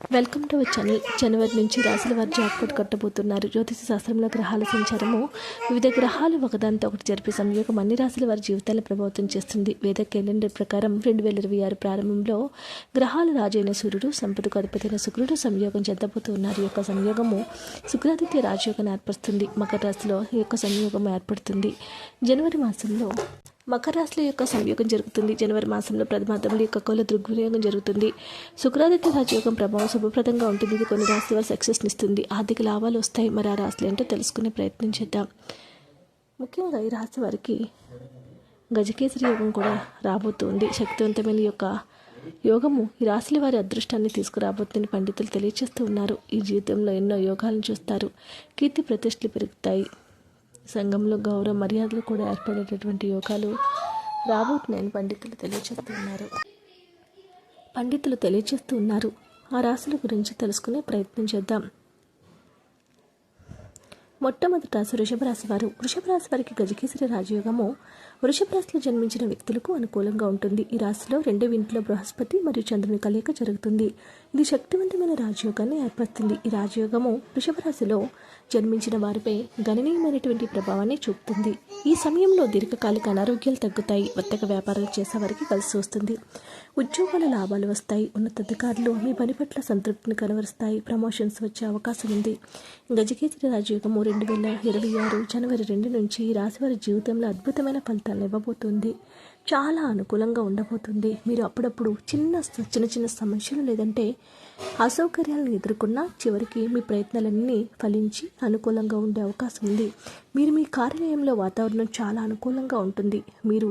Welcome to our channel. జనవరి నుంచి రాశుల వారి జాక్పాట్ కట్టబోతున్నారు. జ్యోతిష శాస్త్రంలో గ్రహాల సంచారము వివిధ గ్రహాలు ఒకదానితో ఒకటి జరిపే సంయోగం అన్ని రాశుల వారి జీవితాలను ప్రభావితం చేస్తుంది. వేద క్యాలెండర్ ప్రకారం రెండు వేల ఇరవై ఆరు ప్రారంభంలో గ్రహాలు రాజైన సూర్యుడు సంపదకు అధిపతైన శుక్రుడు సంయోగం చెందబోతున్నారు. ఈ యొక్క సంయోగము శుక్రాదిత్య రాజయోగాన్ని ఏర్పరుస్తుంది. మకర రాశిలో ఈ యొక్క సంయోగం ఏర్పడుతుంది. జనవరి మాసంలో మకర రాశుల యొక్క సంయోగం జరుగుతుంది. జనవరి మాసంలో ప్రథమార్థముల యొక్క కోల దృగ్వినియోగం జరుగుతుంది. శుక్రాదిత్య రాజయోగం ప్రభావం శుభప్రదంగా ఉంటుంది. ఇది కొన్ని రాశుల వారు సక్సెస్ని ఇస్తుంది ఆర్థిక లాభాలు వస్తాయి. మరి ఆ రాశులు ఏంటో తెలుసుకునే ప్రయత్నం చేద్దాం. ముఖ్యంగా ఈ రాశి వారికి గజకేసరి యోగం కూడా రాబోతుంది. శక్తివంతమైన యొక్క యోగము ఈ రాశుల వారి అదృష్టాన్ని తీసుకురాబోతుందని పండితులు తెలియజేస్తూ ఉన్నారు. ఈ జీవితంలో ఎన్నో యోగాలను చూస్తారు. కీర్తి ప్రతిష్టలు పెరుగుతాయి. సంఘంలో గౌరవ మర్యాదలు కూడా ఏర్పడేటటువంటి యోగాలు రాబోతున్నాయని పండితులు తెలియజేస్తున్నారు. పండితులు తెలియజేస్తూ ఉన్నారు ఆ రాశుల గురించి తెలుసుకునే ప్రయత్నం చేద్దాం. మొట్టమొదట రాశి వృషభ రాశి వారు. వృషభ రాశి వారికి గజకేసరి రాజయోగము వృషభ రాశిలో జన్మించిన వ్యక్తులకు అనుకూలంగా ఉంటుంది. ఈ రాశిలో రెండవ ఇంట్లో బృహస్పతి మరియు చంద్రుని కలయిక జరుగుతుంది. ఇది శక్తివంతమైన రాజయోగాన్ని ఏర్పడుతుంది ఈ రాజయోగము వృషభరాశిలో జన్మించిన వారిపై గణనీయమైనటువంటి ప్రభావాన్ని చూపుతుంది. ఈ సమయంలో దీర్ఘకాలిక అనారోగ్యాలు తగ్గుతాయి. వర్తక వ్యాపారాలు చేసేవారికి కలిసి వస్తుంది. ఉద్యోగాల లాభాలు వస్తాయి. ఉన్నతాధికారులు మీ పని పట్ల సంతృప్తిని కనవరుస్తాయి. ప్రమోషన్స్ వచ్చే అవకాశం ఉంది. గజకేసరి రాజయోగము రెండు వేల ఇరవై ఆరు జనవరి రెండు నుంచి ఈ రాశివారి జీవితంలో అద్భుతమైన ఫలితాలను ఇవ్వబోతుంది. చాలా అనుకూలంగా ఉండబోతుంది. మీరు అప్పుడప్పుడు చిన్న చిన్న చిన్న సమస్యలు లేదంటే అసౌకర్యాలను ఎదుర్కొన్నా చివరికి మీ ప్రయత్నాలన్నీ ఫలించి అనుకూలంగా ఉండే అవకాశం ఉంది. మీరు మీ కార్యాలయంలో వాతావరణం చాలా అనుకూలంగా ఉంటుంది. మీరు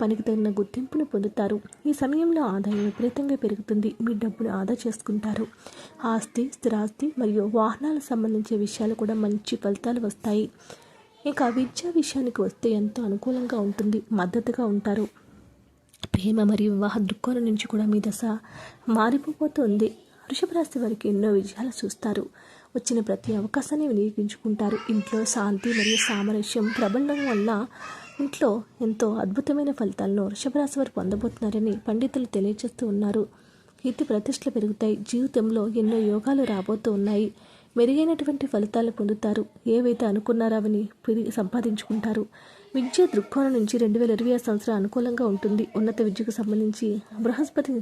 పనికి తగిన గుర్తింపును పొందుతారు. ఈ సమయంలో ఆదాయం విపరీతంగా పెరుగుతుంది. మీ డబ్బును ఆదా చేసుకుంటారు. ఆస్తి స్థిరాస్తి మరియు వాహనాలకు సంబంధించిన విషయాలు కూడా మంచి ఫలితాలు వస్తాయి. ఇంకా విద్యా విషయానికి వస్తే ఎంతో అనుకూలంగా ఉంటుంది మద్దతుగా ఉంటారు. ప్రేమ మరియు వివాహ దృక్కోణం నుంచి కూడా మీ దశ మారిపోతుంది వృషభరాశి వారికి ఎన్నో విజయాలు చూస్తారు. వచ్చిన ప్రతి అవకాశాన్ని వినియోగించుకుంటారు. ఇంట్లో శాంతి మరియు సామరస్యం ప్రబలడం వల్ల ఇంట్లో ఎంతో అద్భుతమైన ఫలితాలను వృషభరాశి వారు పొందబోతున్నారని పండితులు తెలియజేస్తూ ఉన్నారు. కీర్తి ప్రతిష్టలు పెరుగుతాయి. జీవితంలో ఎన్నో యోగాలు రాబోతూ ఉన్నాయి. మెరుగైనటువంటి ఫలితాలు పొందుతారు. ఏవైతే అనుకున్నారో అవని పెరిగి సంపాదించుకుంటారు. విద్య దృక్కోణం నుంచి రెండు వేల ఇరవై ఆరు సంవత్సరం అనుకూలంగా ఉంటుంది. ఉన్నత విద్యకు సంబంధించి బృహస్పతి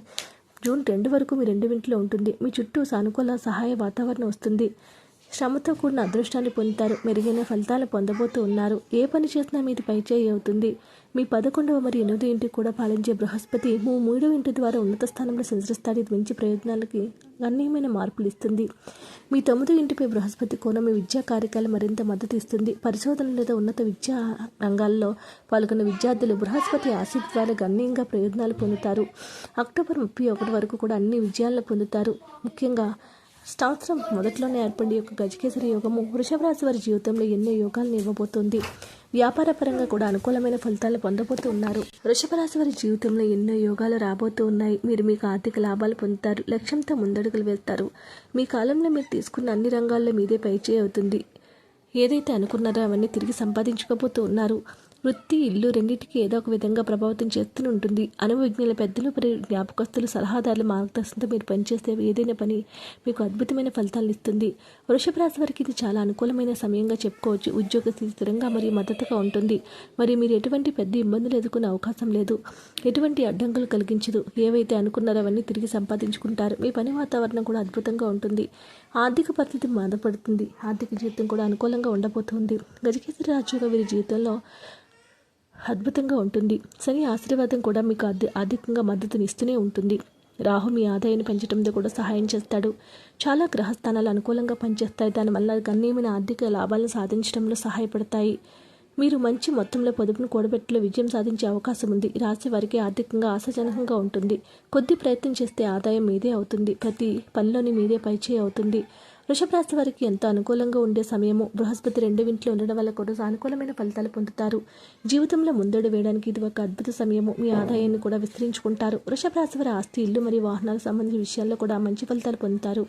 జూన్ రెండు వరకు మీ రెండు ఇంట్లో ఉంటుంది. మీ చుట్టూ సానుకూల సహాయ వాతావరణం వస్తుంది. శ్రమతో కూడిన అదృష్టాన్ని పొందుతారు. మెరుగైన ఫలితాలు పొందబోతూ ఉన్నారు. ఏ పని చేసినా మీది పైచేయి అవుతుంది. మీ పదకొండవ మరి ఎనిమిది ఇంటికి కూడా పాలించే బృహస్పతి మీ మూడవ ఇంటి ద్వారా ఉన్నత స్థానంలో సంచరిస్తాడు ఇది మంచి ప్రయోజనాలకి గణనీయమైన మార్పులు ఇస్తుంది. మీ తొమ్మిదో ఇంటిపై బృహస్పతి కోణం మీ విద్యా కార్యక్రమాలు మరింత మద్దతు ఇస్తుంది. పరిశోధన లేదా ఉన్నత విద్యా రంగాల్లో పాల్గొన్న విద్యార్థులు బృహస్పతి ఆశీర్ ద్వారా గణనీయంగా ప్రయోజనాలు పొందుతారు. అక్టోబర్ ముప్పై ఒకటి వరకు కూడా అన్ని విజయాలను పొందుతారు. ముఖ్యంగా స్తోత్రం. మొదట్లోనే ఏర్పడి యొక్క గజకేసరి యోగము వృషభ రాశి వారి జీవితంలో ఎన్నో యోగాలను ఇవ్వబోతోంది. వ్యాపారపరంగా కూడా అనుకూలమైన ఫలితాలు పొందబోతూ ఉన్నారు. వృషభ రాశి వారి జీవితంలో ఎన్నో యోగాలు రాబోతూ ఉన్నాయి. మీరు మీకు ఆర్థిక లాభాలు పొందుతారు. లక్ష్యంతో ముందడుగులు వేస్తారు. మీ కాలంలో మీరు తీసుకున్న అన్ని రంగాల్లో మీదే పైచే అవుతుంది. ఏదైతే అనుకున్నారో అవన్నీ తిరిగి సంపాదించుకోబోతూ ఉన్నారు. వృత్తి ఇల్లు రెండింటికి ఏదో ఒక విధంగా ప్రభావితం చేస్తూనే ఉంటుంది. అనుభవజ్ఞుల పెద్దలు మరియు జ్ఞాపకస్తులు సలహాదారుల మార్గదర్శనంతో మీరు పనిచేస్తే ఏదైనా పని మీకు అద్భుతమైన ఫలితాలు ఇస్తుంది. వృషభ రాశి వారికి ఇది చాలా అనుకూలమైన సమయంగా చెప్పుకోవచ్చు. ఉద్యోగ స్థితి స్థిరంగా మరియు మద్దతుగా ఉంటుంది. మరి మీరు ఎటువంటి పెద్ద ఇబ్బందులు ఎదుర్కొనే అవకాశం లేదు. ఎటువంటి అడ్డంకులు కలిగించదు. ఏవైతే అనుకున్నారో అవన్నీ తిరిగి సంపాదించుకుంటారు. మీ పని వాతావరణం కూడా అద్భుతంగా ఉంటుంది. ఆర్థిక పరిస్థితి బాధపడుతుంది. ఆర్థిక జీవితం కూడా అనుకూలంగా ఉండబోతుంది. గజకేసరి రాజుగా వీరి జీవితంలో అద్భుతంగా ఉంటుంది. శని ఆశీర్వాదం కూడా మీకు అధి అధికంగా మద్దతుని ఇస్తూనే ఉంటుంది. రాహు మీ ఆదాయాన్ని పెంచడంలో కూడా సహాయం చేస్తాడు. చాలా గ్రహస్థానాలు అనుకూలంగా పనిచేస్తాయి. దానివల్ల గణనీయమైన ఆర్థిక లాభాలను సాధించడంలో సహాయపడతాయి. మీరు మంచి మొత్తంలో పొదుపును కూడబెట్టలో విజయం సాధించే అవకాశం ఉంది. రాశి వారికి ఆర్థికంగా ఆశాజనకంగా ఉంటుంది. కొద్ది ప్రయత్నం చేస్తే ఆదాయం మీదే అవుతుంది. ప్రతి పనిలోని మీదే పైచే అవుతుంది. వృషభ రాశి వారికి ఎంతో అనుకూలంగా ఉండే సమయము బృహస్పతి రెండు ఇంట్లో ఉండడం వల్ల కూడా సానుకూలమైన ఫలితాలు పొందుతారు. జీవితంలో ముందడు వేయడానికి ఇది ఒక అద్భుత సమయము. మీ ఆదాయాన్ని కూడా విస్తరించుకుంటారు. వృషభ రాశి వారి ఆస్తి ఇల్లు మరియు వాహనాలకు సంబంధించిన విషయాల్లో కూడా మంచి ఫలితాలు పొందుతారు.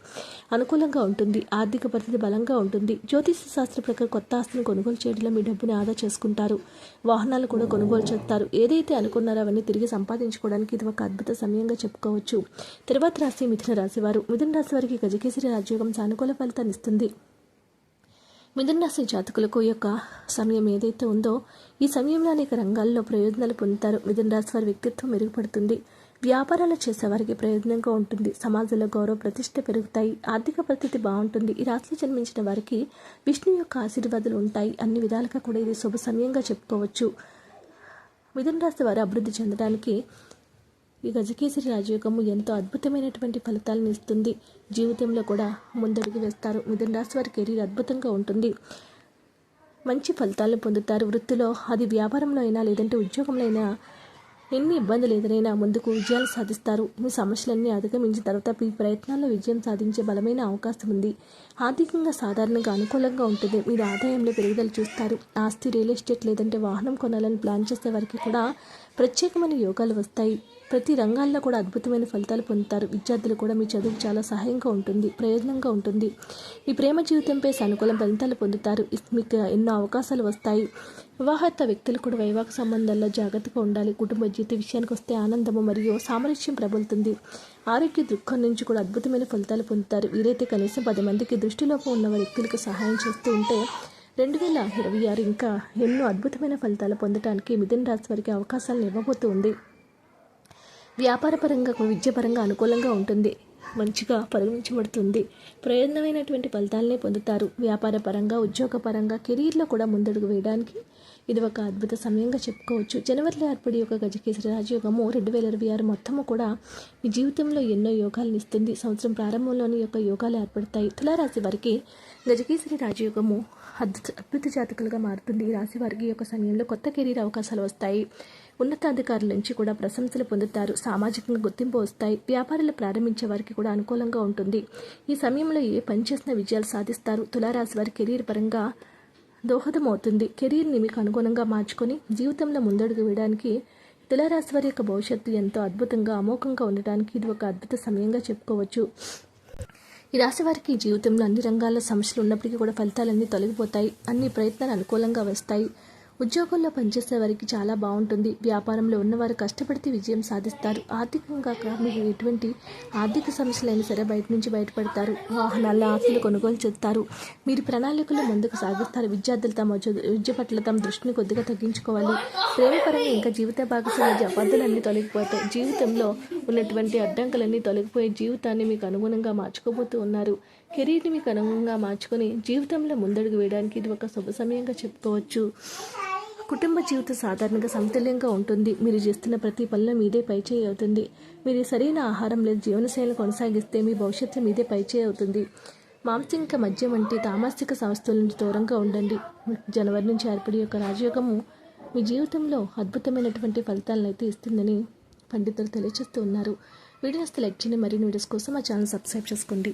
అనుకూలంగా ఉంటుంది. ఆర్థిక పరిస్థితి బలంగా ఉంటుంది. జ్యోతిష శాస్త్ర ప్రకారం కొత్త ఆస్తిని కొనుగోలు చేయడంలో మీ డబ్బుని ఆదా చేసుకుంటారు. వాహనాలు కూడా కొనుగోలు చేస్తారు. ఏదైతే అనుకున్నారో అవన్నీ తిరిగి సంపాదించుకోవడానికి ఇది ఒక అద్భుత సమయంగా చెప్పుకోవచ్చు. తర్వాత రాశి మిథున రాశి వారు. మిథున రాశి వారికి గజకేసరి రాజయోగం సానుకూల ఫలితాన్ని ఇస్తుంది మిథునరాశి జాతకులకు యొక్క సమయం ఏదైతే ఉందో ఈ సమయంలో అనేక రంగాల్లో ప్రయోజనాలు పొందుతారు. మిథునరాశి వారి వ్యక్తిత్వం మెరుగుపడుతుంది. వ్యాపారాలు చేసేవారికి ప్రయోజనంగా ఉంటుంది. సమాజంలో గౌరవ ప్రతిష్ట పెరుగుతాయి. ఆర్థిక పరిస్థితి బాగుంటుంది. ఈ రాశిలో జన్మించిన వారికి విష్ణు యొక్క ఆశీర్వాదాలు ఉంటాయి. అన్ని విధాలుగా కూడా ఇది శుభ సమయంగా చెప్పుకోవచ్చు. మిథున రాశి వారు అభివృద్ధి చెందడానికి ఈ గజకేసరి రాజయోగము ఎంతో అద్భుతమైనటువంటి ఫలితాలను ఇస్తుంది. జీవితంలో కూడా ముందడుగు వేస్తారు. మిథున రాశి వారి కెరీర్ అద్భుతంగా ఉంటుంది. మంచి ఫలితాలను పొందుతారు. వృత్తిలో అది వ్యాపారంలో అయినా లేదంటే ఉద్యోగంలో అయినా ఎన్ని ఇబ్బందులు ఎదురైనా ముందుకు విజయాలు సాధిస్తారు. మీ సమస్యలన్నీ అధిగమించిన తర్వాత మీ ప్రయత్నాల్లో విజయం సాధించే బలమైన అవకాశం ఉంది. ఆర్థికంగా సాధారణంగా అనుకూలంగా ఉంటుంది. మీరు ఆదాయంలో పెరుగుదల చూస్తారు. ఆస్తి రియల్ ఎస్టేట్ లేదంటే వాహనం కొనాలని ప్లాన్ చేసే వారికి కూడా ప్రత్యేకమైన యోగాలు వస్తాయి. ప్రతి రంగాల్లో కూడా అద్భుతమైన ఫలితాలు పొందుతారు. విద్యార్థులు కూడా మీ చదువు చాలా సహాయంగా ఉంటుంది. ప్రయోజనంగా ఉంటుంది. మీ ప్రేమ జీవితంపై సానుకూల ఫలితాలు పొందుతారు. మీకు ఎన్నో అవకాశాలు వస్తాయి. వివాహత వ్యక్తులు కూడా వైవాహిక సంబంధాల్లో జాగ్రత్తగా ఉండాలి. కుటుంబ జీవిత విషయానికి వస్తే ఆనందము మరియు సామరస్యం ప్రబలుతుంది. ఆరోగ్య దుఃఖం నుంచి కూడా అద్భుతమైన ఫలితాలు పొందుతారు. వీరైతే కనీసం పది మందికి దృష్టిలోపం ఉన్న వ్యక్తులకు సహాయం చేస్తూ ఉంటే రెండు వేల ఇరవై ఆరు ఇంకా ఎన్నో అద్భుతమైన ఫలితాలు పొందడానికి మిథున రాశి వారికి అవకాశాలను ఇవ్వబోతుంది వ్యాపారపరంగా విద్యాపరంగా అనుకూలంగా ఉంటుంది. మంచిగా పరిగణించబడుతుంది. ప్రయోజనమైనటువంటి ఫలితాలనే పొందుతారు. వ్యాపారపరంగా ఉద్యోగపరంగా కెరీర్లో కూడా ముందడుగు వేయడానికి ఇది ఒక అద్భుత సమయంగా చెప్పుకోవచ్చు. జనవరిలో ఏర్పడి ఒక గజకేసరి రాజయోగము రెండు వేల ఇరవై ఆరు మొత్తము కూడా మీ జీవితంలో ఎన్నో యోగాలను ఇస్తుంది. సంవత్సరం ప్రారంభంలోని యొక్క యోగాలు ఏర్పడతాయి. తులారాశి వారికి గజకేసరి రాజయోగము అద్భుత అద్భుత జాతకులుగా మారుతుంది. ఈ రాశి వారికి యొక్క సమయంలో కొత్త కెరీర్ అవకాశాలు వస్తాయి. ఉన్నతాధికారుల నుంచి కూడా ప్రశంసలు పొందుతారు. సామాజికంగా గుర్తింపు వస్తాయి. వ్యాపారాలు ప్రారంభించే వారికి కూడా అనుకూలంగా ఉంటుంది. ఈ సమయంలో ఏ పని చేసినా విజయాలు సాధిస్తారు. తులారాశి వారి కెరీర్ పరంగా దోహదం అవుతుంది కెరీర్ని మీకు అనుగుణంగా మార్చుకొని జీవితంలో ముందడుగు వేయడానికి తులారాశి వారి యొక్క భవిష్యత్తు ఎంతో అద్భుతంగా అమోఘంగా ఉండడానికి ఇది ఒక అద్భుత సమయంగా చెప్పుకోవచ్చు. ఈ రాశి వారికి జీవితంలో అన్ని రంగాల్లో సమస్యలు ఉన్నప్పటికీ కూడా ఫలితాలన్నీ తొలగిపోతాయి. అన్ని ప్రయత్నాలు అనుకూలంగా వస్తాయి. ఉద్యోగంలో పనిచేసే వారికి చాలా బాగుంటుంది. వ్యాపారంలో ఉన్నవారు కష్టపడితే విజయం సాధిస్తారు. ఆర్థికంగా కార్మికులు మీకు ఎటువంటి ఆర్థిక సమస్యలైనా సరే బయట నుంచి బయటపడతారు. వాహనాల ఆస్తులు కొనుగోలు చేస్తారు. మీరు ప్రణాళికలు ముందుకు సాగిస్తారు. విద్యార్థులు తమ విద్య పట్ల తమ దృష్టిని కొద్దిగా తగ్గించుకోవాలి. ప్రేమపరంగా ఇంకా జీవిత భాగస్వామ్య మధ్య అబద్ధాలన్నీ తొలగిపోతాయి. జీవితంలో ఉన్నటువంటి అడ్డంకులన్నీ తొలగిపోయి జీవితాన్ని మీకు అనుగుణంగా మార్చుకోబోతూ ఉన్నారు. కెరీర్ని మీకు అనుగుణంగా మార్చుకొని జీవితంలో ముందడుగు వేయడానికి ఇది ఒక శుభ సమయంగా చెప్పుకోవచ్చు. కుటుంబ జీవితం సాధారణంగా సమతుల్యంగా ఉంటుంది. మీరు చేస్తున్న ప్రతి పనిలో మీదే పైచేయి అవుతుంది. మీరు సరైన ఆహారం లేదా జీవనశైలిని కొనసాగిస్తే మీ భవిష్యత్తు మీదే పైచేయి అవుతుంది. మాంసిక మద్యం వంటి తామసిక సంస్థల నుంచి దూరంగా ఉండండి. జనవరి నుంచి ఏర్పడి యొక్క రాజయోగము మీ జీవితంలో అద్భుతమైనటువంటి ఫలితాలను అయితే ఇస్తుందని పండితులు తెలియజేస్తూ ఉన్నారు. వీడియోస్ లైక్ చేయండి. మరిన్ని వీడియోస్ కోసం మా ఛానల్ సబ్స్క్రైబ్ చేసుకోండి.